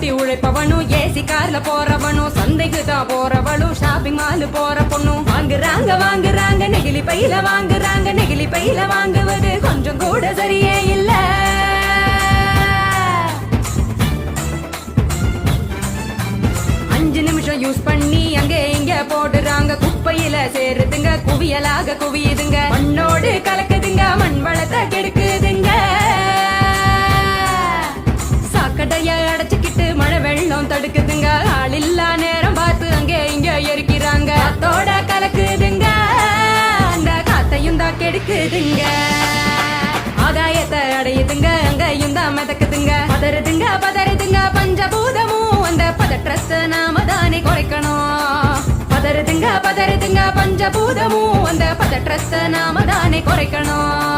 கூட்டி உழைப்பவனும் ஏசி கார்ல போறவனும் சந்தைக்கு தான் போறவளும் ஷாப்பிங் மால் போற பொண்ணும் வாங்குறாங்க வாங்குறாங்க நெகிழி பையில வாங்குறாங்க நெகிழி பையில வாங்குவது கொஞ்சம் கூட சரியே இல்ல. அஞ்சு நிமிஷம் யூஸ் பண்ணி அங்கே இங்க போடுறாங்க. குப்பையில சேருதுங்க குவியலாக குவியுதுங்க. மண்ணோடு கலக்குதுங்க மண் வளத்தை கெடுக்குது. தான் ஆகாயத்தை அடையுதுங்க அங்கையும் தான் மிதக்குதுங்க. பதறுதுங்க பதறுதுங்க பஞ்சபூதமும் அந்த பதற்றத்தை நாம தானே குறைக்கணும். பதறுதுங்க பதறுதுங்க பஞ்சபூதமும் அந்த பதற்றத்தை நாம தானே குறைக்கணும்.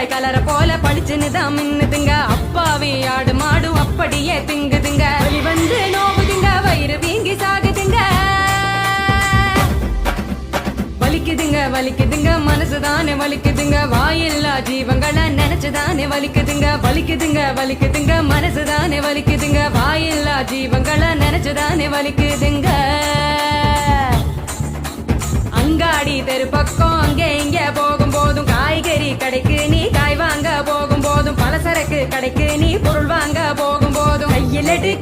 மிட்டாய் கலர போல படிச்சுன்னு தான் மின்னுதுங்க. அப்பாவி ஆடு மாடு அப்படியே திங்குதுங்க. வந்து நோவுதுங்க வயிறு வீங்கி சாகுதுங்க. வலிக்குதுங்க வலிக்குதுங்க மனசுதானே வலிக்குதுங்க. வாயில்லா ஜீவங்களை நினைச்சுதானே வலிக்குதுங்க. வலிக்குதுங்க வலிக்குதுங்க மனசுதானே வலிக்குதுங்க. வாயில்லா ஜீவங்களை நினைச்சுதானே வலிக்குதுங்க. அங்காடி தெரு பக்கம் அங்கே இங்க போகும் போதும் காய்கறி கடைக்கு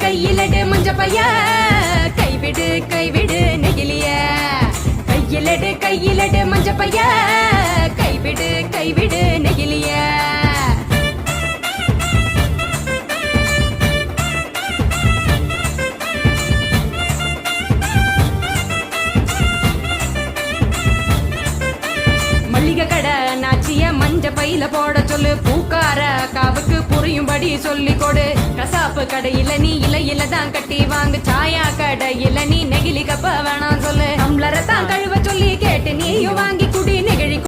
கையிலடு முஞ்ச பைய. கைவிடு கைவிடு நெகிலிய கையிலடு கையிலடு முஞ்ச பைய. கைவிடு கைவிடு நெகிலிய மல்லிகை கடை நாச்சிய மஞ்ச பையில போட சொல்லு. பூ புரியும்படி சொல்லி கொடு கசாப்பு கடையில நீ இலையில தான் கட்டி வாங்கு. சாயா கடையில நீ நெகிழி கப்ப வேணாம் சொல்லு.